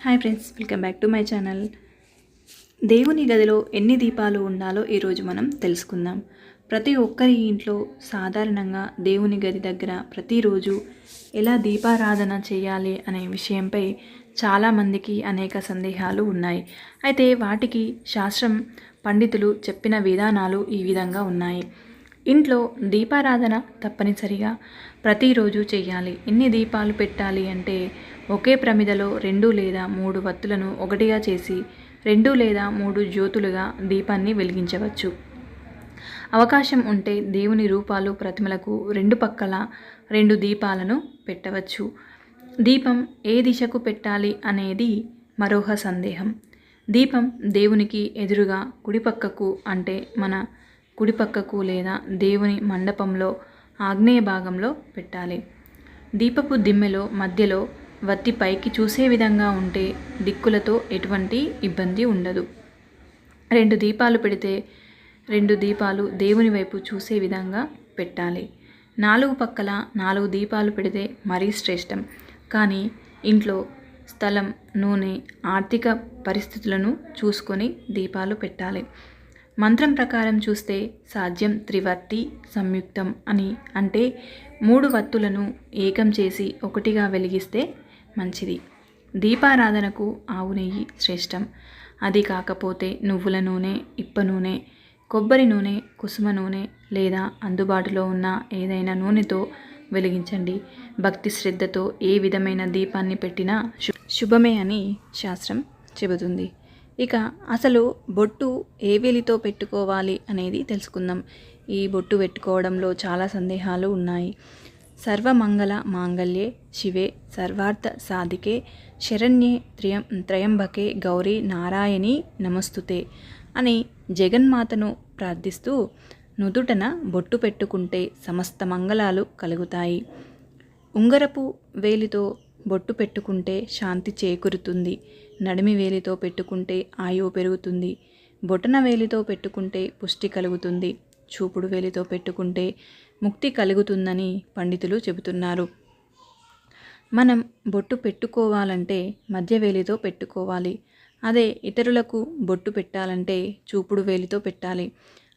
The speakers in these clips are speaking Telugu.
Hi friends welcome back to my channel దేవుని గదిలో ఎన్ని దీపాలు ఉండాలో ఈరోజు మనం తెలుసుకుందాం. ప్రతి ఒక్కరి ఇంట్లో సాధారణంగా దేవుని గది దగ్గర ప్రతిరోజు ఎలా దీపారాధన చేయాలి అనే విషయంపై చాలామందికి అనేక సందేహాలు ఉన్నాయి. అయితే వాటికి శాస్త్రం పండితులు చెప్పిన విధానాలు ఈ విధంగా ఉన్నాయి. ఇంట్లో దీపారాధన తప్పనిసరిగా ప్రతిరోజు చేయాలి ఎన్ని దీపాలు పెట్టాలి అంటే ఒకే ప్రమిదలో రెండు లేదా మూడు వత్తులను ఒకటిగా చేసి రెండు లేదా మూడు జ్యోతులుగా దీపాన్ని వెలిగించవచ్చు. అవకాశం ఉంటే దేవుని రూపాలు ప్రతిమలకు రెండు పక్కల రెండు దీపాలను పెట్టవచ్చు. దీపం ఏ దిశకు పెట్టాలి అనేది మరోహ సందేహం. దీపం దేవునికి ఎదురుగా కుడిపక్కకు అంటే మన కుడిపక్కకు లేదా దేవుని మండపంలో ఆగ్నేయ భాగంలో పెట్టాలి. దీపపు దిమ్మెలో మధ్యలో వత్తి పైకి చూసే విధంగా ఉంటే దిక్కులతో ఎటువంటి ఇబ్బంది ఉండదు. రెండు దీపాలు పెడితే రెండు దీపాలు దేవుని వైపు చూసే విధంగా పెట్టాలి. నాలుగు పక్కల నాలుగు దీపాలు పెడితే మరీ శ్రేష్టం. కానీ ఇంట్లో స్థలం నూనె ఆర్థిక పరిస్థితులను చూసుకొని దీపాలు పెట్టాలి. మంత్రం ప్రకారం చూస్తే సాధ్యం త్రివర్తి సంయుక్తం అని. అంటే మూడు వత్తులను ఏకం చేసి ఒకటిగా వెలిగిస్తే మంచిది. దీపారాధనకు ఆవు నెయ్యి శ్రేష్టం. అది కాకపోతే నువ్వుల నూనె ఇప్ప నూనె కొబ్బరి నూనె కుసుమ నూనె లేదా అందుబాటులో ఉన్న ఏదైనా నూనెతో వెలిగించండి. భక్తి శ్రద్ధతో ఏ విధమైన దీపాన్ని పెట్టినా శుభమే అని శాస్త్రం చెబుతుంది. ఇక అసలు బొట్టు ఏ వేలితో పెట్టుకోవాలి అనేది తెలుసుకుందాం. ఈ బొట్టు పెట్టుకోవడంలో చాలా సందేహాలు ఉన్నాయి. సర్వమంగళ మాంగళ్యే శివే సర్వార్థ సాధికే శరణ్యే త్రియం త్రయంబకే గౌరీ నారాయణి నమస్తుతే అని జగన్మాతను ప్రార్థిస్తూ నుదుటన బొట్టు పెట్టుకుంటే సమస్త మంగళాలు కలుగుతాయి. ఉంగరపు వేలితో బొట్టు పెట్టుకుంటే శాంతి చేకూరుతుంది. నడిమి వేలితో పెట్టుకుంటే ఆయువు పెరుగుతుంది. బొటన వేలితో పెట్టుకుంటే పుష్టి కలుగుతుంది. చూపుడు వేలితో పెట్టుకుంటే ముక్తి కలుగుతుందని పండితులు చెబుతున్నారు. మనం బొట్టు పెట్టుకోవాలంటే మధ్య వేలితో పెట్టుకోవాలి. అదే ఇతరులకు బొట్టు పెట్టాలంటే చూపుడు వేలితో పెట్టాలి.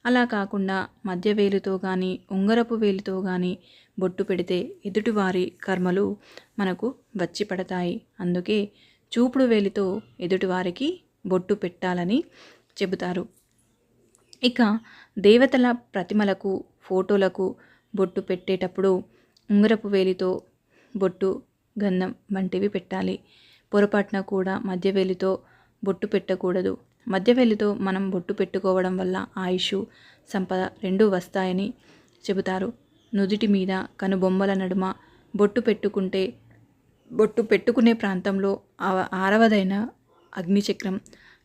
అలా కాకుండా మధ్య వేలితో కానీ ఉంగరపు వేలితో కానీ బొట్టు పెడితే ఎదుటివారి కర్మలు మనకు వచ్చి పడతాయి. అందుకే చూపుడు వేలితో ఎదుటివారికి బొట్టు పెట్టాలని చెబుతారు. ఇక దేవతల ప్రతిమలకు ఫోటోలకు బొట్టు పెట్టేటప్పుడు ఉంగరపు వేలితో బొట్టు గంధం వంటివి పెట్టాలి. పొరపాటున కూడా మధ్యవేలితో బొట్టు పెట్టకూడదు. మధ్యవేలితో మనం బొట్టు పెట్టుకోవడం వల్ల ఆయుష్ సంపద రెండూ వస్తాయని చెబుతారు. నుదుటి మీద కనుబొమ్మల నడుమ బొట్టు పెట్టుకుంటే బొట్టు పెట్టుకునే ప్రాంతంలో ఆరవదైన అగ్నిచక్రం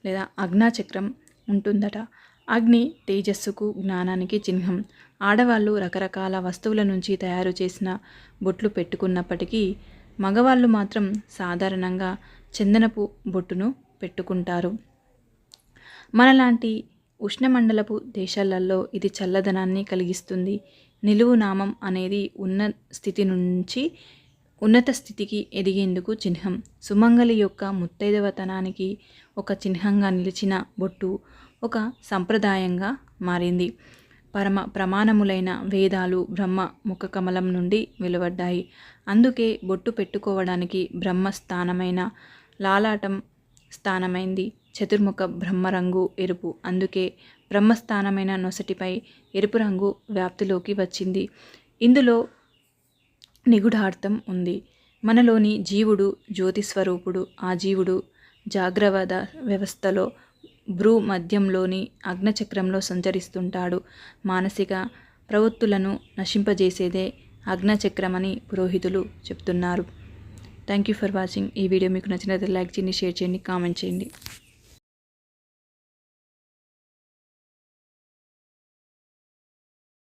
లేదా అగ్నాచక్రం ఉంటుందట. అగ్ని తేజస్సుకు జ్ఞానానికి చిహ్నం. ఆడవాళ్ళు రకరకాల వస్తువుల నుంచి తయారు చేసిన బొట్లు పెట్టుకున్నప్పటికీ మగవాళ్ళు మాత్రం సాధారణంగా చందనపు బొట్టును పెట్టుకుంటారు. మనలాంటి ఉష్ణమండలపు దేశాలలో ఇది చల్లదనాన్ని కలిగిస్తుంది. నిలువు నామం అనేది ఉన్న స్థితి నుంచి ఉన్నత స్థితికి ఎదిగేందుకు చిహ్నం. సుమంగలి యొక్క ముత్తైదవతనానికి ఒక చిహ్నంగా నిలిచిన బొట్టు ఒక సంప్రదాయంగా మారింది. పరమ ప్రమాణములైన వేదాలు బ్రహ్మ ముఖ కమలం నుండి వెలువడ్డాయి. అందుకే బొట్టు పెట్టుకోవడానికి బ్రహ్మ స్థానమైన లాలాటం స్థానమైంది. చతుర్ముఖ బ్రహ్మరంగు ఎరుపు. అందుకే బ్రహ్మస్థానమైన నొసటిపై ఎరుపు రంగు వ్యాప్తిలోకి వచ్చింది. ఇందులో నిగుఢార్థం ఉంది. మనలోని జీవుడు జ్యోతిస్వరూపుడు. ఆ జీవుడు జాగ్రవద వ్యవస్థలో భ్రూ మధ్యంలోని అగ్నచక్రంలో సంచరిస్తుంటాడు. మానసిక ప్రవృత్తులను నశింపజేసేదే అగ్నచక్రమని పురోహితులు చెప్తున్నారు. థ్యాంక్ యూ ఫర్ వాచింగ్ ఈ వీడియో మీకు నచ్చినట్లయితే లైక్ చేయండి షేర్ చేయండి కామెంట్ చేయండి.